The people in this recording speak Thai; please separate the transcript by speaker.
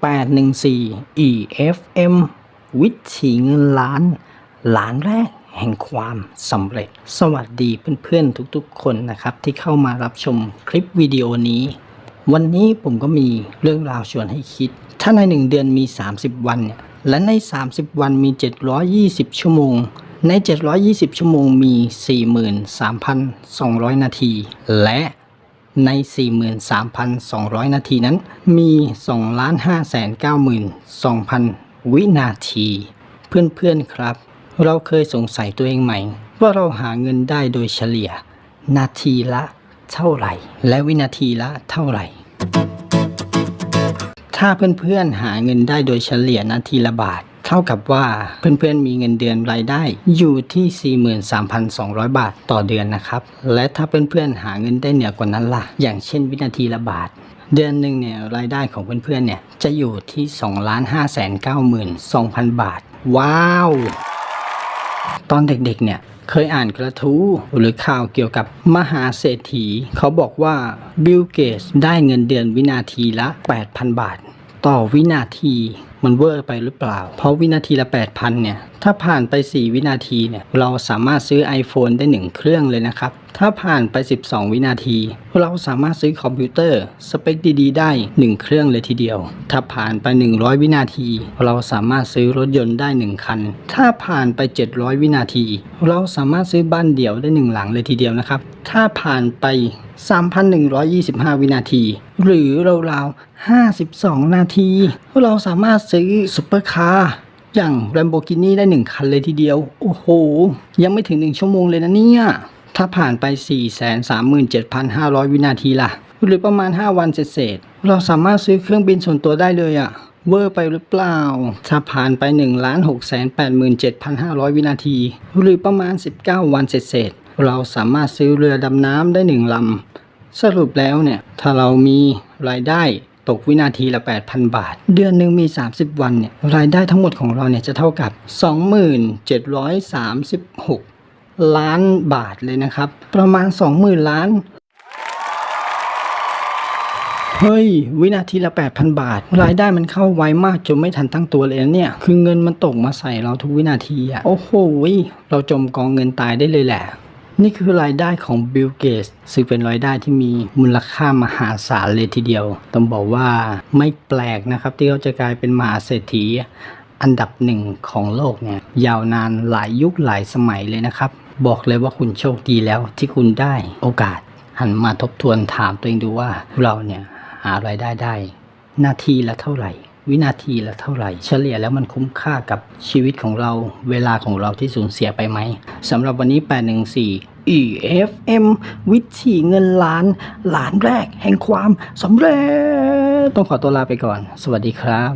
Speaker 1: 814 EFM วิถีเงินล้านล้านแรกแห่งความสำเร็จ สวัสดีเพื่อนๆทุกๆ คนนะครับ ที่เข้ามารับชมคลิปวิดีโอนี้ วันนี้ผมก็มีเรื่องราวชวนให้คิด ถ้าใน 1 เดือนมี 30 วันเนี่ยและใน 30 วันมี 720 ชั่วโมง ใน 720 ชั่วโมงมี 43,200 นาที และ ใน 43,200 นาทีนั้น มี2,592,000 วินาที เพื่อนๆครับ เราเคยสงสัยตัวเองไหม ว่าเราหาเงินได้โดยเฉลี่ย นาทีละเท่าไหร่ และวินาทีละเท่าไหร่ ถ้าเพื่อนๆหาเงินได้โดยเฉลี่ยนาทีละบาท เท่ากับว่าเพื่อนๆมีเงินเดือนรายได้อยู่ที่ 43,200 บาทต่อเดือนนะครับ และถ้าเพื่อนๆหาเงินได้เหนือกว่านั้นล่ะ อย่างเช่นวินาทีละบาทเดือนหนึ่งเนี่ยรายได้ของเพื่อนๆเนี่ยจะอยู่ที่ 2,592,000 บาท ว้าว ตอนเด็กๆเนี่ยเคยอ่านกระทู้หรือข่าวเกี่ยวกับมหาเศรษฐี เขาบอกว่าบิลเกตได้เงินเดือนวินาทีละ 8,000 บาท ต่อวินาทีมันเวอร์ไปหรือเปล่า เพราะวินาทีละ 8,000 เนี่ย ถ้าผ่านไป 4 วินาทีเนี่ย เราสามารถซื้อ iPhone ได้ 1 เครื่องเลยนะครับ ถ้าผ่านไป 12 วินาที เราสามารถซื้อคอมพิวเตอร์สเปคดีๆ ได้ 1 เครื่องเลยทีเดียว ถ้าผ่านไป 100 วินาที เราสามารถซื้อรถยนต์ได้ 1 คัน ถ้าผ่านไป 700 วินาที เราสามารถซื้อบ้านเดี่ยวได้ 1 หลังเลยทีเดียวนะครับ ถ้าผ่านไป 3,125 วินาที หรือราวๆ52 นาที เราสามารถซื้อซุปเปอร์คาร์อย่าง Lamborghini ได้ 1 คันเลยทีเดียว โอ้โห ยังไม่ถึง 1 ชั่วโมงเลยนะเนี่ย ถ้าผ่านไป 437,500 วินาทีล่ะ หรือประมาณ 5 วันเศษๆเราสามารถซื้อเครื่องบินส่วนตัวได้เลยอะเวอร์ไปหรือเปล่า ถ้าผ่านไป 1 6 8 7 5 0 0 วินาที หรือประมาณ 19 วันเศษๆเราสามารถซื้อเรือดำน้ำได้ 1ลำสรุปแล้วเนี่ย ถ้าเรามีรายได้ ตกวินาทีละ 8,000 บาท เดือนหนึ่งมี 30 วันเนี่ยรายได้ทั้งหมดของเราเนี่ยจะเท่ากับ 2736 ล้านบาทเลยนะครับ ประมาณ 20,000 ล้านเฮ้ย วินาทีละ 8,000 บาท รายได้มันเข้าไวมากจนไม่ทันตั้งตัวเลยนะเนี่ย คือเงินมันตกมาใส่เราทุกวินาทีอะโอ้โหเราจมกองเงินตายได้เลยแหละ นี่คือรายได้ของบิลเกตซึ่งเป็นรายได้ที่มีมูลค่ามหาศาลเลยทีเดียว ต้องบอกว่าไม่แปลกนะครับ ที่เขาจะกลายเป็นมหาเศรษฐีอันดับหนึ่งของโลกเนี่ยยาวนานหลายยุคหลายสมัยเลยนะครับ บอกเลยว่าคุณโชคดีแล้วที่คุณได้โอกาส หันมาทบทวนถามตัวเองดูว่าเราเนี่ยหารายได้ได้ นาทีละเท่าไหร่ วินาทีละเท่าไหร่ เฉลี่ยแล้วมันคุ้มค่ากับชีวิตของเราเวลาของเราที่สูญเสียไปไหมสำหรับวันนี้ 814 EFM วิถีเงินล้านหลานแรกแห่งความสำเร็จ ต้องขอตัวลาไปก่อน สวัสดีครับ